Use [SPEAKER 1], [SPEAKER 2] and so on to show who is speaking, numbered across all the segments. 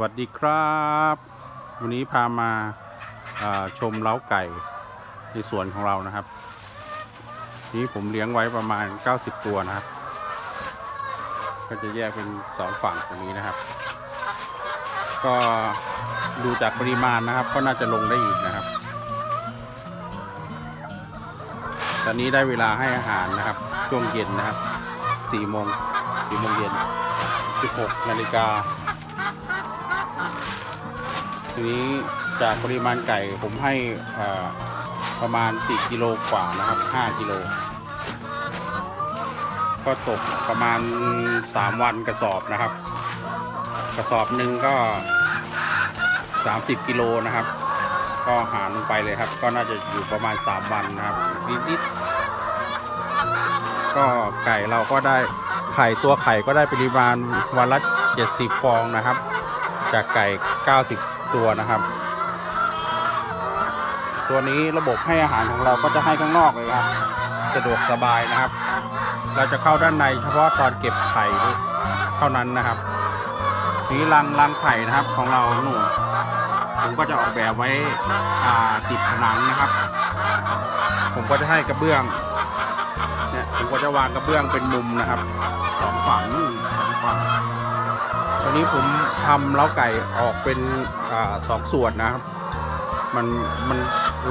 [SPEAKER 1] สวัสดีครับ วันนี้พามาาชมเล้าไก่ในสวนของเรานะครับ นี้ผมเลี้ยงไว้ประมาณ 90 ตัวนะครับ ก็จะแยกเป็นสองฝั่งตรงนี้นะครับ ก็ดูจากปริมาณนะครับ ก็น่าจะลงได้อีกนะครับ ตอนนี้ได้เวลาให้อาหารนะครับ ช่วงเย็นนะครับ4โมง4โมงเย็น16นาฬิกา ทีนี้จากปริมาณไก่ผมให้ประมาณ 4 กิโลกว่านะครับ 5 กิโล ก็ตกประมาณ 3 วันกระสอบนะครับ กระสอบหนึ่งก็ 30 กิโลนะครับ ก็หารลงไปเลยครับ ก็น่าจะอยู่ประมาณ 3 วันนะครับนิดๆก็ไก่เราก็ได้ไข่ตัวไข่ก็ได้ปริมาณวันละ70 ฟองนะครับ จากไก่ 90 ตัวนะครับ ตัวนี้ระบบให้อาหารของเราก็จะให้ข้างนอกเลยครับ สะดวกสบายนะครับ เราจะเข้าด้านในเฉพาะตอนเก็บไข่เท่านั้นนะครับนี้รังรังไข่นะครับของเราหนูนผมก็จะออกแบบไว้ติดผนังนะครับ ผมก็จะให้กระเบื้องเนี่ยผมก็จะวางกระเบื้องเป็นมุมนะครับสองฝั่งสองฝั่ง ตอนนี้ผมทำเล้าไก่ออกเป็นอสองส่วนนะครับ มันมัน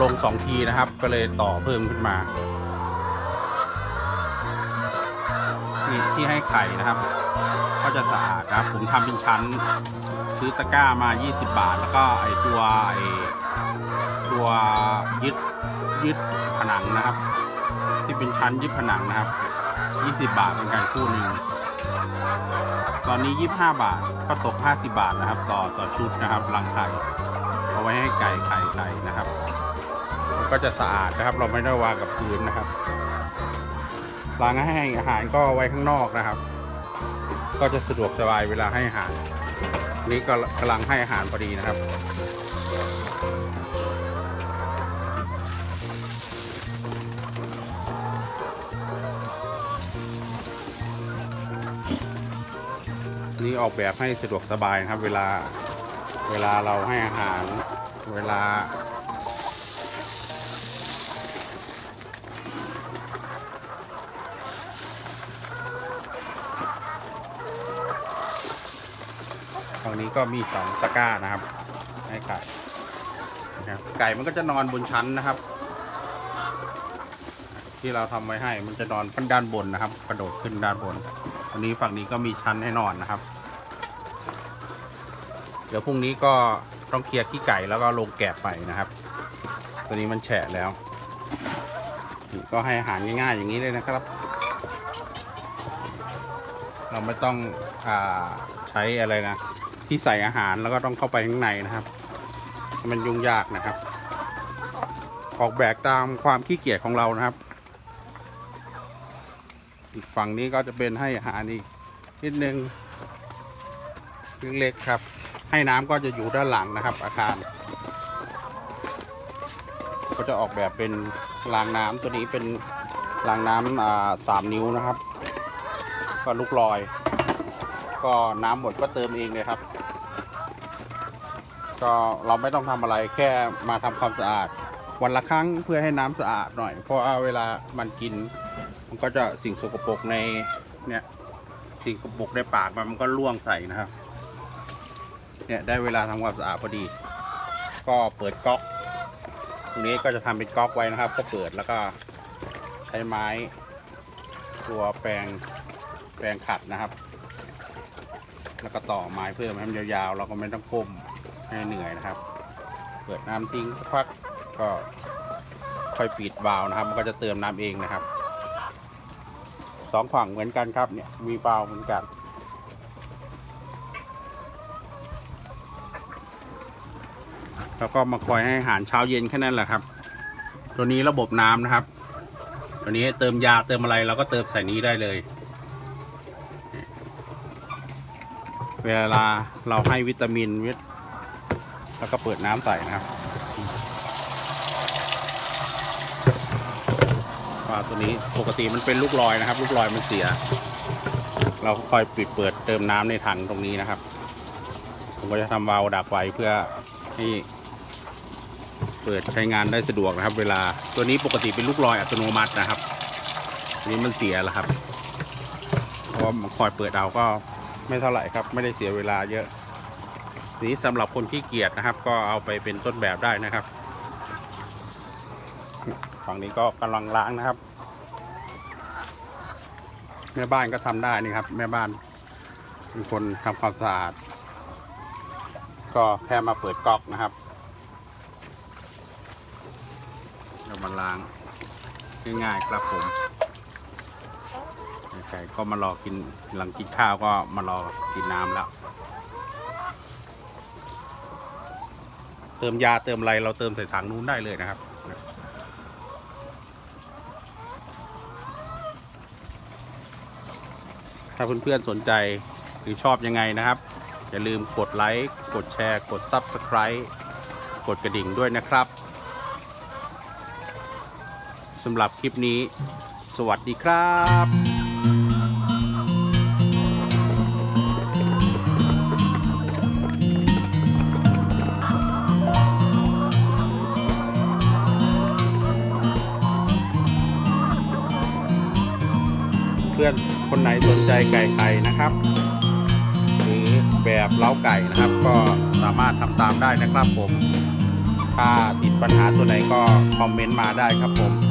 [SPEAKER 1] ลงสองทีนะครับ ก็เลยต่อเพิ่มขึ้นมานี่ที่ให้ไข่นะครับ ก็จะสะอาดนะครับ ผมทำเป็นชั้น ซื้อตะกร้ามา 20 บาท แล้วก็ไอตัวไอตัวยึดยึดผนังนะครับ ที่เป็นชั้นยึดผนังนะครับ 20 บาทเป็นการคู่หนึ่ง ตอนนี้ 25 บาทก็ตก 50 บาทนะครับ ต่อต่อชุดนะครับรังไข่เอาไว้ให้ไก่ไข่ไข่นะครับมันก็จะสะอาดนะครับ เราไม่ได้วางกับพื้นนะครับรังให้อาหารก็ไว้ข้างนอกนะครับ ก็จะสะดวกสบายเวลาให้อาหาร นี้ก็กำลังให้อาหารพอดีนะครับ นี่ออกแบบให้สะดวกสบายนะครับ เวลาเวลาเราให้อาหารเวลา ตรงนี้ก็มีสองตะกร้านะครับ ให้ไก่นะครับไก่มันก็จะนอนบนชั้นนะครับ ที่เราทำไว้ให้มันจะนอนขึ้นด้านบนนะครับ กระโดดขึ้นด้านบนอันนี้ฝั่งนี้ก็มีชั้นให้นอนนะครับ เดี๋ยวพรุ่งนี้ก็ต้องเคลียร์ขี้ไก่แล้วก็ลงแกะไปนะครับ ตัวนี้มันแฉะแล้ว ก็ให้อาหารง่ายๆอย่างนี้เลยนะครับ เราไม่ต้องอาใช้อะไรนะ ที่ใส่อาหารแล้วก็ต้องเข้าไปข้างในนะครับ มันยุ่งยากนะครับ ออกแบบตามความขี้เกียจของเรานะครับ อีกฝั่งนี้ก็จะเป็นให้อาหารอีกนิดนึงเล็กๆครับ ให้น้ำก็จะอยู่ด้านหลังนะครับ อาคาร ก็จะออกแบบเป็นรางน้ำตัวนี้เป็นรางน้ำสามนิ้วนะครับ ก็ลูกลอย ก็น้ำหมดก็เติมเองเลยครับ ก็เราไม่ต้องทำอะไรแค่มาทำความสะอาด วันละครั้งเพื่อให้น้ำสะอาดหน่อย เพราะว่าเวลามันกิน มันก็จะสิ่งสกปรกในเนี่ยสิ่งสกปรกในปากมันมันก็ล่วงใส่นะครับ เนี่ยได้เวลาทำความสะอาดพอดี ก็เปิดก๊อก ตรงนี้ก็จะทำเป็นก๊อกไว้นะครับ ก็เปิดแล้วก็ใช้ไม้ตัวแปรงแปรงขัดนะครับ แล้วก็ต่อไม้เพิ่มให้มันยาวๆ เราก็ไม่ต้องก้มให้เหนื่อยนะครับ เปิดน้ำทิ้งสักพักก็ค่อยปิดวาล์วนะครับ มันก็จะเติมน้ำเองนะครับสองฝั่งเหมือนกันครับเนี่ยมีวาล์วเหมือนกัน แล้วก็มาคอยให้อาหารเช้าเย็นแค่นั้นแหละครับ ตัวนี้ระบบน้ำนะครับ ตัวนี้เติมยาเติมอะไรเราก็เติมใส่นี้ได้เลย เวลาเราให้วิตามินวิตแล้วก็เปิดน้ำใส่นะครับปลาตัวนี้ปกติมันเป็นลูกลอยนะครับ ลูกลอยมันเสีย เราคอยปิดเปิดเติมน้ำในถังตรงนี้นะครับ ผมก็จะทำวาล์วดักไว้เพื่อให้ เปิดใช้งานได้สะดวกนะครับ เวลาตัวนี้ปกติเป็นลูกลอยอัตโนมัตินะครับนี้มันเสียแล้วครับเพราะมันคอยเปิดเอาก็ไม่เท่าไหร่ครับ ไม่ได้เสียเวลาเยอะนี้สำหรับคนที่เกียจนะครับ ก็เอาไปเป็นต้นแบบได้นะครับฝั่งนี้ก็กำลังล้างนะครับ แม่บ้านก็ทำได้นี่ครับ แม่บ้านเป็นคนทำความสะอาดก็แค่มาเปิดก๊อกนะครับ เรามาล้างง่ายๆครับผมใครก็มารอกินหลังกินข้าวก็มารอกินน้ำแล้วเติมยาเติมอะไรเราเติมใส่ถังนู้นได้เลยนะครับถ้าเพื่อนๆสนใจหรือชอบยังไงนะครับ อย่าลืมกดไลค์ กดแชร์ กด Subscribe กดกระดิ่งด้วยนะครับ สำหรับคลิปนี้ สวัสดีครับเพื่อนคนไหนสนใจไก่ไข่นะครับ หรือแบบเล้าไก่นะครับ ก็สามารถทำตามได้นะครับผม ถ้าติดปัญหาตัวไหนก็คอมเมนต์มาได้ครับผม